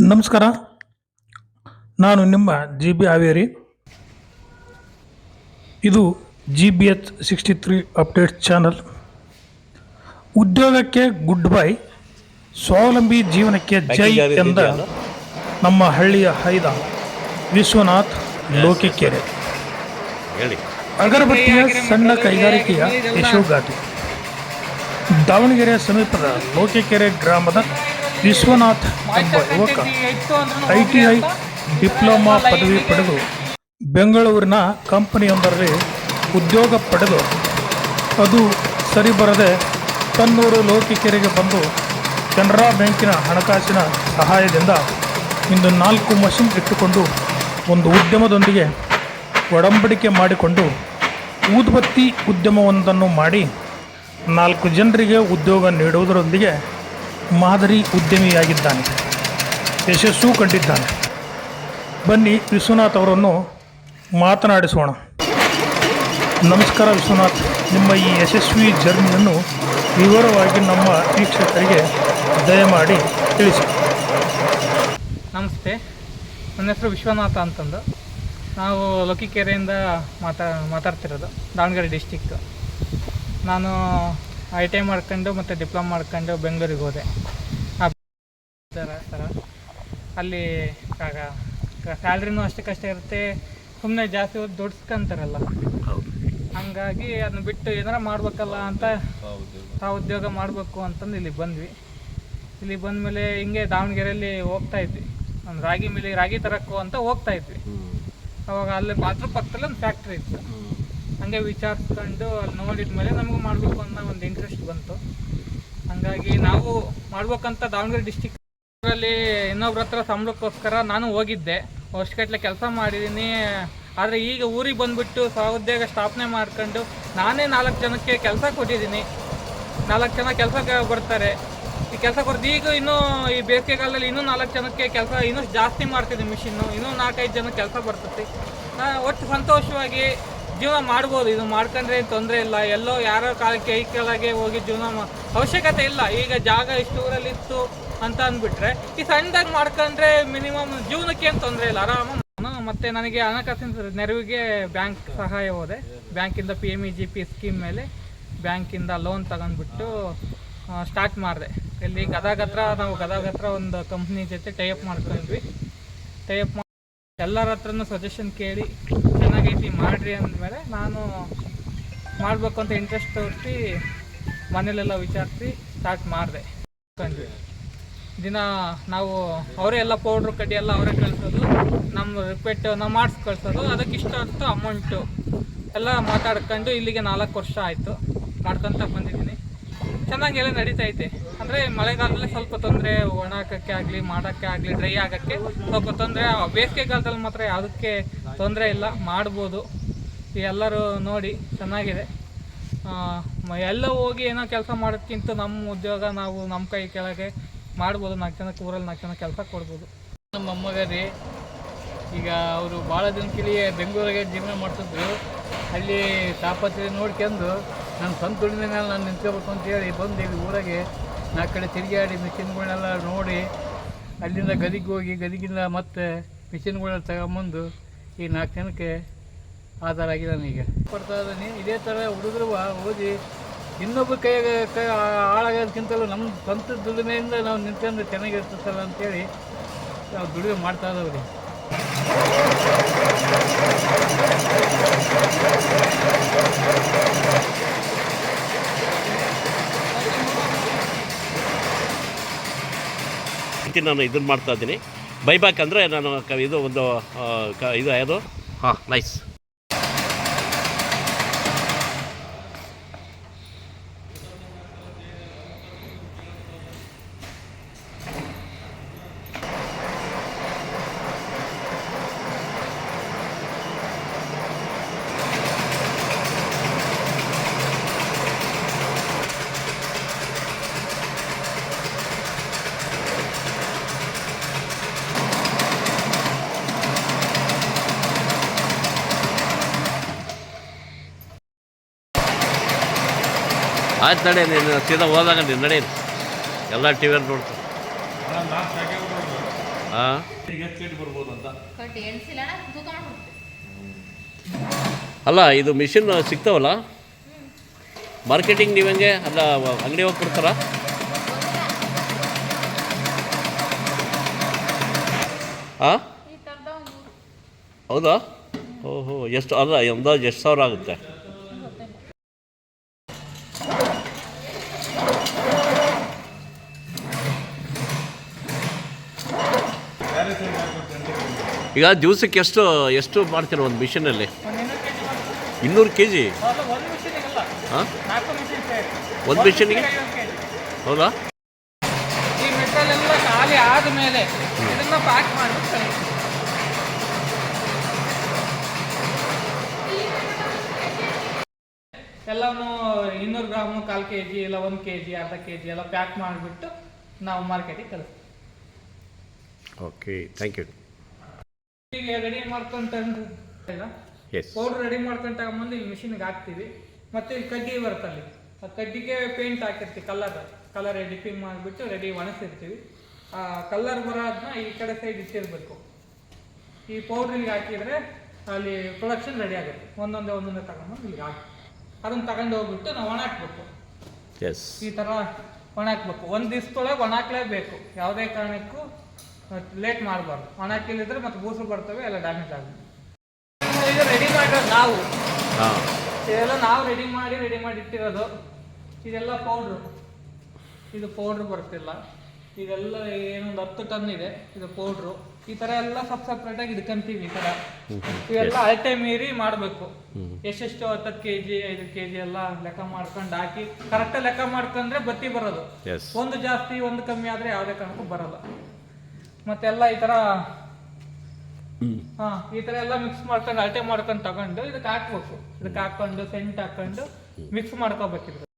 ನಮಸ್ಕಾರ. ನಾನು ನಿಮ್ಮ ಜಿ ಬಿ ಹಾವೇರಿ. ಇದು G B H sixty three update channel. ಉದ್ಯೋಗಕ್ಕೆ ಗುಡ್ ಬೈ. ಸ್ವಾವಲಂಬಿ ಜೀವನಕ್ಕೆ ಜೈ ಎಂದ ನಮ್ಮ ಹಳ್ಳಿಯ ಹೈದ ವಿಶ್ವನಾಥ್ ಲೋಕಿಕೆರೆ. ಅಗರಬತ್ತಿಯ ಸಣ್ಣ ಕೈಗಾರಿಕೆಯ ಯಶೋಗಾಥೆ. ದಾವಣಗೆರೆ ಸಮೀಪದ ಲೋಕಿಕೆರೆ ಗ್ರಾಮದ ವಿಶ್ವನಾಥ್ ಎಂಬ ಯುವಕ ಐ ಟಿ ಐ ಡಿಪ್ಲೊಮಾ ಪದವಿ ಪಡೆದು ಬೆಂಗಳೂರಿನ ಕಂಪನಿಯೊಂದರಲ್ಲಿ ಉದ್ಯೋಗ ಪಡೆದು ಅದು ಸರಿ ಬರದೆ ತನ್ನೂರು ಲೋಕಿಕೆರೆಗೆ ಬಂದು ಕೆನರಾ ಬ್ಯಾಂಕಿನ ಹಣಕಾಸಿನ ಸಹಾಯದಿಂದ ಇಂದು ನಾಲ್ಕು ಮಷಿನ್ ಇಟ್ಟುಕೊಂಡು ಒಂದು ಉದ್ಯಮದೊಂದಿಗೆ ಒಡಂಬಡಿಕೆ ಮಾಡಿಕೊಂಡು ಊದುಬತ್ತಿ ಉದ್ಯಮವೊಂದನ್ನು ಮಾಡಿ ನಾಲ್ಕು ಜನರಿಗೆ ಉದ್ಯೋಗ ನೀಡುವುದರೊಂದಿಗೆ ಮಾದರಿ ಉದ್ಯಮಿಯಾಗಿದ್ದಾನೆ. ಯಶಸ್ಸು ಕಂಡಿದ್ದಾನೆ. ಬನ್ನಿ ವಿಶ್ವನಾಥ್ ಅವರನ್ನು ಮಾತನಾಡಿಸೋಣ. ನಮಸ್ಕಾರ ವಿಶ್ವನಾಥ್. ನಿಮ್ಮ ಈ ಯಶಸ್ವಿ ಜರ್ನಿಯನ್ನು ವಿವರವಾಗಿ ನಮ್ಮ ವೀಕ್ಷಕರಿಗೆ ದಯಮಾಡಿ ತಿಳಿಸಿ. ನಮಸ್ತೆ. ನನ್ನ ಹೆಸರು ವಿಶ್ವನಾಥ ಅಂತಂದು. ನಾವು ಲೋಕಿಕೆರೆಯಿಂದ ಮಾತಾ, ಮಾತಾಡ್ತಿರೋದು ದಾವಣಗೆರೆ ಡಿಸ್ಟಿಕ್ ನಾನು ಐ ಟಿ ಐ ಮಾಡ್ಕೊಂಡು ಮತ್ತು ಡಿಪ್ಲೊಮಾ ಮಾಡ್ಕೊಂಡು ಬೆಂಗಳೂರಿಗೆ ಹೋದೆ. ಸರ ಅಲ್ಲಿ ಆಗ ಸ್ಯಾಲ್ರಿನೂ ಅಷ್ಟಕ್ಕಷ್ಟೇ ಇರುತ್ತೆ. ಸುಮ್ಮನೆ ಜಾಸ್ತಿ ಹೊತ್ತು ದುಡ್ಸ್ಕೊಂತಾರಲ್ಲ. ಹಂಗಾಗಿ ಅದನ್ನ ಬಿಟ್ಟು ಏನಾರ ಮಾಡ್ಬೇಕಲ್ಲ ಅಂತ ಆ ಉದ್ಯೋಗ ಮಾಡಬೇಕು ಅಂತಂದು ಇಲ್ಲಿ ಬಂದ್ವಿ. ಇಲ್ಲಿ ಬಂದಮೇಲೆ ಹಿಂಗೆ ದಾವಣಗೆರೆಯಲ್ಲಿ ಹೋಗ್ತಾ ಇದ್ವಿ. ಒಂದು ರಾಗಿ ಮಿಲಿ ರಾಗಿ ತರಕ್ಕೂ ಅಂತ ಹೋಗ್ತಾ ಇದ್ವಿ. ಅವಾಗ ಅಲ್ಲಿ ಬಾತ್ರೂಮ್ ಪಕ್ಕದಲ್ಲಿ ಒಂದು ಫ್ಯಾಕ್ಟ್ರಿ ಇತ್ತು ಹಂಗೆ ವಿಚಾರಿಸ್ಕೊಂಡು ಅಲ್ಲಿ ನೋಡಿದ ಮೇಲೆ ನಮಗೂ ಮಾಡಬೇಕು ಅನ್ನೋ ಒಂದು ಇಂಟ್ರೆಸ್ಟ್ ಬಂತು. ಹಂಗಾಗಿ ನಾವು ಮಾಡ್ಬೇಕಂತ ದಾವಣಗೆರೆ ಡಿಸ್ಟಿಕ್ ಅಲ್ಲಿ ಇನ್ನೊಬ್ರ ಹತ್ರ ಸಂಬಳಕ್ಕೋಸ್ಕರ ನಾನು ಹೋಗಿದ್ದೆ. ವರ್ಷಗಟ್ಟಲೆ ಕೆಲಸ ಮಾಡಿದ್ದೀನಿ ಆದರೆ ಈಗ ಊರಿಗೆ ಬಂದುಬಿಟ್ಟು ಸ್ವಉದ್ಯೋಗ ಸ್ಥಾಪನೆ ಮಾಡ್ಕೊಂಡು ನಾನೇ ನಾಲ್ಕು ಜನಕ್ಕೆ ಕೆಲಸ ಕೊಟ್ಟಿದ್ದೀನಿ ನಾಲ್ಕು ಜನ ಕೆಲಸ ಬರ್ತಾರೆ. ಈ ಕೆಲಸ ಕೊಡ್ದು ಈಗ ಇನ್ನೂ ಈ ಬೇಸಿಗೆಗಾಲದಲ್ಲಿ ಇನ್ನೂ ನಾಲ್ಕು ಜನಕ್ಕೆ ಕೆಲಸ ಇನ್ನೂ ಜಾಸ್ತಿ ಮಾಡ್ತಿದ್ದೀನಿ ಮಿಷಿನ್ನು. ಇನ್ನೂ ನಾಲ್ಕೈದು ಜನ ಕೆಲಸ ಬರ್ತೈತಿ ಒಟ್ಟು ಸಂತೋಷವಾಗಿ ಜೀವನ ಮಾಡ್ಬೋದು, ಇದು ಮಾಡ್ಕೊಂಡ್ರೆ ತೊಂದರೆ ಇಲ್ಲ. ಎಲ್ಲೋ ಯಾರೋ ಕಾಲಕ್ಕೆ ಕೈ ಕೆಳಗೆ ಹೋಗಿ ಜೀವನ ಅವಶ್ಯಕತೆ ಇಲ್ಲ. ಈಗ ಜಾಗ ಇಷ್ಟು ಊರಲ್ಲಿ ಇತ್ತು ಅಂತ ಅಂದ್ಬಿಟ್ರೆ, ಈ ಸಣ್ಣದಾಗಿ ಮಾಡ್ಕೊಂಡ್ರೆ ಮಿನಿಮಮ್ ಜೀವನಕ್ಕೆ ಏನು ತೊಂದರೆ ಇಲ್ಲ. ಆರಾಮ ಮತ್ತೆ ನನಗೆ ಹಣಕಾಸಿನ ನೆರವಿಗೆ ಬ್ಯಾಂಕ್ ಸಹಾಯ ಹೋದೆ. ಬ್ಯಾಂಕಿಂದ P M E G P scheme ಮೇಲೆ ಬ್ಯಾಂಕಿಂದ ಲೋನ್ ತಗೊಂಡ್ಬಿಟ್ಟು ಸ್ಟಾರ್ಟ್ ಮಾಡಿದೆ. ಇಲ್ಲಿ ಗದಗ ಹತ್ರ, ನಾವು ಗದಗ ಹತ್ರ ಒಂದು ಕಂಪ್ನಿ ಜೊತೆ ಟೈಅಪ್ ಮಾಡ್ಕೊಂಡ್ವಿ. ಟೈಅಪ್ ಎಲ್ಲರ ಹತ್ರನೂ ಸಜೆಷನ್ ಕೇಳಿ ಚೆನ್ನಾಗೈತಿ ಮಾಡ್ರಿ ಅಂದಮೇಲೆ ನಾನು ಮಾಡಬೇಕು ಅಂತ ಇಂಟ್ರೆಸ್ಟ್ ತೋರಿಸಿ ಮನೇಲೆಲ್ಲ ವಿಚಾರಿಸಿ ಸ್ಟಾರ್ಟ್ ಮಾಡಿದೆ. ದಿನ ನಾವು ಅವರೇ ಎಲ್ಲ ಪೌಡ್ರ್ ಕಡ್ಡಿ ಎಲ್ಲ ಅವರೇ ಕಳಿಸೋದು ನಮ್ಮ ರಿಪೇಟ್ ನಾವು ಮಾಡಿಸಿ ಕಳಿಸೋದು ಅದಕ್ಕೆ ಇಷ್ಟ ಅಷ್ಟು ಅಮೌಂಟು ಎಲ್ಲ ಮಾತಾಡ್ಕೊಂಡು ಇಲ್ಲಿಗೆ ನಾಲ್ಕು ವರ್ಷ ಆಯಿತು. ಮಾಡ್ಕೊತ ಬಂದಿದ್ದೀನಿ. ಚೆನ್ನಾಗೆಲ್ಲ ನಡೀತಾ ಐತೆ ಅಂದರೆ ಮಳೆಗಾಲದಲ್ಲಿ ಸ್ವಲ್ಪ ತೊಂದರೆ ಒಣಕಕ್ಕೆ ಆಗಲಿ, ಮಾಡೋಕ್ಕೆ ಆಗಲಿ ಡ್ರೈ ಆಗೋಕ್ಕೆ ಸ್ವಲ್ಪ ತೊಂದರೆ. ಬೇಸಿಗೆಗಾಲದಲ್ಲಿ ಮಾತ್ರ ಯಾವುದಕ್ಕೆ ತೊಂದರೆ ಇಲ್ಲ, ಮಾಡ್ಬೋದು. ಎಲ್ಲರೂ ನೋಡಿ, ಚೆನ್ನಾಗಿದೆ. ಎಲ್ಲ ಹೋಗಿ ಏನೋ ಕೆಲಸ ಮಾಡೋದಕ್ಕಿಂತ ನಮ್ಮ ಉದ್ಯೋಗ ನಾವು ನಮ್ಮ ಕೈ ಕೆಳಗೆ ಮಾಡ್ಬೋದು. ನಾಲ್ಕು ಜನಕ್ಕೆ ಊರಲ್ಲಿ ನಾಲ್ಕು ಜನ ಕೆಲಸ ಕೊಡ್ಬೋದು. ನಮ್ಮ ಅಮ್ಮಗ ರೀ, ಈಗ ಅವರು ಭಾಳ ದಿನಕ್ಕಿಲಿ ಬೆಂಗಳೂರಿಗೆ ಜೀವನ ಮಾಡ್ತಿದ್ರು. ಅಲ್ಲಿ ತಾಪತ್ರೆ ನೋಡ್ಕೊಂಡು ನನ್ನ ಸ್ವಂತ ದುಡಿಮೆ ಮೇಲೆ ನಾನು ನಿಂತ್ಕೋಬೇಕು ಅಂತೇಳಿ ಬಂದು ಇಲ್ಲಿ ಊರಾಗೆ ನಾಲ್ಕು ಕಡೆ ತಿರುಗಾಡಿ ಮಿಷಿನ್ಗಳನ್ನೆಲ್ಲ ನೋಡಿ ಅಲ್ಲಿಂದ ಗದಿಗೆ ಹೋಗಿ, ಗದಿಗಿಂದ ಮತ್ತೆ ಮಿಷಿನ್ಗಳನ್ನ ತಗೊಂಬಂದು ಈ ನಾಲ್ಕು ಜನಕ್ಕೆ ಆಧಾರ ಆಗಿಲ್ಲ ಈಗ ಪಡ್ತಾ ಇದ್ದೀನಿ. ಇದೇ ಥರ ಹುಡುಗರು ಓದಿ ಇನ್ನೊಬ್ಬ ಕೈಯಾಗ ಕೈ ಹಾಳಾಗೋದಕ್ಕಿಂತಲೂ ನಮ್ಮ ಸ್ವಂತ ದುಡಿಮೆಯಿಂದ ನಾವು ನಿಂತ್ಕೊಂಡು ಚೆನ್ನಾಗಿರ್ತದಲ್ಲ ಅಂತೇಳಿ ನಾವು ದುಡಿಮೆ ಮಾಡ್ತಾ ಇದ್ದಾವೆ. ರೀತಿ ನಾನು ಇದನ್ನು ಮಾಡ್ತಾ ಇದ್ದೀನಿ. ಬೈಬ್ಯಾಕ್ ಅಂದರೆ ನಾನು ಇದು ಒಂದು ಇದು ಯಾವುದು? ಹಾಂ ನೈಸ್ ಆಯ್ತು ನಡೆ ನೀನು ಸೀದಾ ಹೋದಾಗ ನೀನು ನಡೆ ಎಲ್ಲ ಟಿ ವಿಯಲ್ಲಿ ನೋಡ್ತೀನಿ ಹಾಂ ಅಲ್ಲ ಇದು ಮಿಷಿನ್ ಸಿಗ್ತಾವಲ್ಲ? ಮಾರ್ಕೆಟಿಂಗ್ ನೀವು ಹೆಂಗೆ? ಅಲ್ಲ ಅಂಗಡಿ ಹೋಗಿ ಕೊಡ್ತಾರಾ? ಹಾಂ ಹೌದಾ? ಓಹೋ ಎಷ್ಟು ಅಲ್ಲ ಅಂದಾಜು ಎಷ್ಟು ಸಾವಿರ ಆಗುತ್ತೆ. ಈಗ ದಿವಸಕ್ಕೆ ಎಷ್ಟು ಎಷ್ಟು ಮಾಡ್ತೀರ ಒಂದು ಮಿಷಿನಲ್ಲಿ. ಇನ್ನೂರು ಕೆ ಜಿ ಹಾಂ? ಒಂದು ಮಿಷಿನ್ಗೆ? ಹೌದಾ? ಈ ಮೆಟಲ್ ಎಲ್ಲ ಖಾಲಿ ಆದಮೇಲೆ ಇದನ್ನ ಪ್ಯಾಕ್ ಮಾಡಿ ಎಲ್ಲವನ್ನು ಇನ್ನೂರು ಗ್ರಾಮು ಕಾಲು ಕೆ ಜಿ ಇಲ್ಲ ಒಂದು ಕೆ ಜಿ ಅರ್ಧ ಕೆ ಜಿ ಎಲ್ಲ ಪ್ಯಾಕ್ ಮಾಡಿಬಿಟ್ಟು ನಾವು ಮಾರ್ಕೆಟಿಗೆ ಕಳಿಸ್ತೀವಿ. ಓಕೆ ಥ್ಯಾಂಕ್ ಯು ಈಗ ರೆಡಿ ಮಾಡ್ಕೊಂತ ಪೌಡ್ರ್ ರೆಡಿ ಮಾಡ್ಕೊಂಡು ತಗೊಂಬಂದು ಈ ಮಿಷಿನ್ಗೆ ಹಾಕ್ತೀವಿ. ಮತ್ತೆ ಇಲ್ಲಿ ಕಡ್ಡಿ ಬರುತ್ತಲ್ಲಿ. ಆ ಕಡ್ಡಿಗೆ ಪೇಂಟ್ ಹಾಕಿರ್ತೀವಿ ಕಲರ್ ಕಲರ್ ಡಿಪ್ಪಿಂಗ್ ಮಾಡಿಬಿಟ್ಟು ರೆಡಿ ಒಣಗಿಸಿರ್ತೀವಿ. ಆ ಕಲರ್ ಬರೋದನ್ನ ಈ ಕಡೆ ಸೈಡ್ ಇಟ್ಟಿರಬೇಕು. ಈ ಪೌಡ್ರಿಗೆ ಹಾಕಿದರೆ ಅಲ್ಲಿ ಪ್ರೊಡಕ್ಷನ್ ರೆಡಿ ಆಗುತ್ತೆ. ಒಂದೊಂದೇ ಒಂದೊಂದೇ ತಗೊಂಡ್ಬಂದು ಇಲ್ಲಿಗೆ ಹಾಕಿ. ಅದನ್ನ ತಗೊಂಡು ಹೋಗ್ಬಿಟ್ಟು ನಾವು ಒಣ ಹಾಕ್ಬೇಕು ಈ ಥರ ಒಣ ಹಾಕ್ಬೇಕು ಒಂದು ದಿವ್ಸದೊಳಗೆ ಒಣ ಹಾಕ್ಲೇಬೇಕು ಯಾವುದೇ ಕಾರಣಕ್ಕೂ ಲೇಟ್ ಮಾಡಬಾರ್ದು. ಒಣ ಕೀಳಿದ್ರೆ ಮತ್ತೆ ಬೂಸು ಬರ್ತವೆ ಎಲ್ಲ ಡ್ಯಾಮೇಜ್ ಆಗುತ್ತೆ. ಇದು ರೆಡಿ ಮಾಡಿರೋದು ನಾವು. ಹಾಂ. ಇದೆಲ್ಲ ನಾವು ರೆಡಿ ಮಾಡಿ ರೆಡಿ ಮಾಡಿ ಇಟ್ಟಿರೋದು. ಇದೆಲ್ಲ ಪೌಡ್ರು ಇದು ಪೌಡ್ರ್ ಬರ್ತಿಲ್ಲ ಇದೆಲ್ಲ ಏನೊಂದು ಹತ್ತು ಟನ್ ಇದೆ ಇದು ಪೌಡ್ರು ಈ ತರ ಎಲ್ಲ ಸಪ್ ಸಪ್ರೇಟಾಗಿ ಇಟ್ಕೊಂತೀವಿ ಈ ತರ. ಇವೆಲ್ಲ ಅಳತೆ ಮೀರಿ ಮಾಡಬೇಕು. ಎಷ್ಟೆಷ್ಟು ಹತ್ತತ್ತು ಕೆ ಜಿ ಐದು ಕೆ ಜಿ ಎಲ್ಲ ಲೆಕ್ಕ ಮಾಡ್ಕೊಂಡು ಹಾಕಿ ಕರೆಕ್ಟ್ ಲೆಕ್ಕ ಮಾಡ್ಕೊಂಡ್ರೆ ಬತ್ತಿ ಬರೋದು. ಒಂದು ಜಾಸ್ತಿ ಒಂದು ಕಮ್ಮಿ ಆದ್ರೆ ಯಾವುದೇ ಕಾರಣಕ್ಕೂ ಬರಲ್ಲ. ಮತ್ತೆಲ್ಲ ಈ ಥರ ಹಾಂ ಈ ತರ ಎಲ್ಲ ಮಿಕ್ಸ್ ಮಾಡ್ಕೊಂಡು ಅಳತೆ ಮಾಡ್ಕೊಂಡು ತಗೊಂಡು ಇದಕ್ಕೆ ಹಾಕ್ಬೇಕು. ಇದಕ್ಕೆ ಹಾಕೊಂಡು ಸೆಂಟ್ ಹಾಕೊಂಡು ಮಿಕ್ಸ್ ಮಾಡ್ಕೋಬೇಕಿದ್ರು.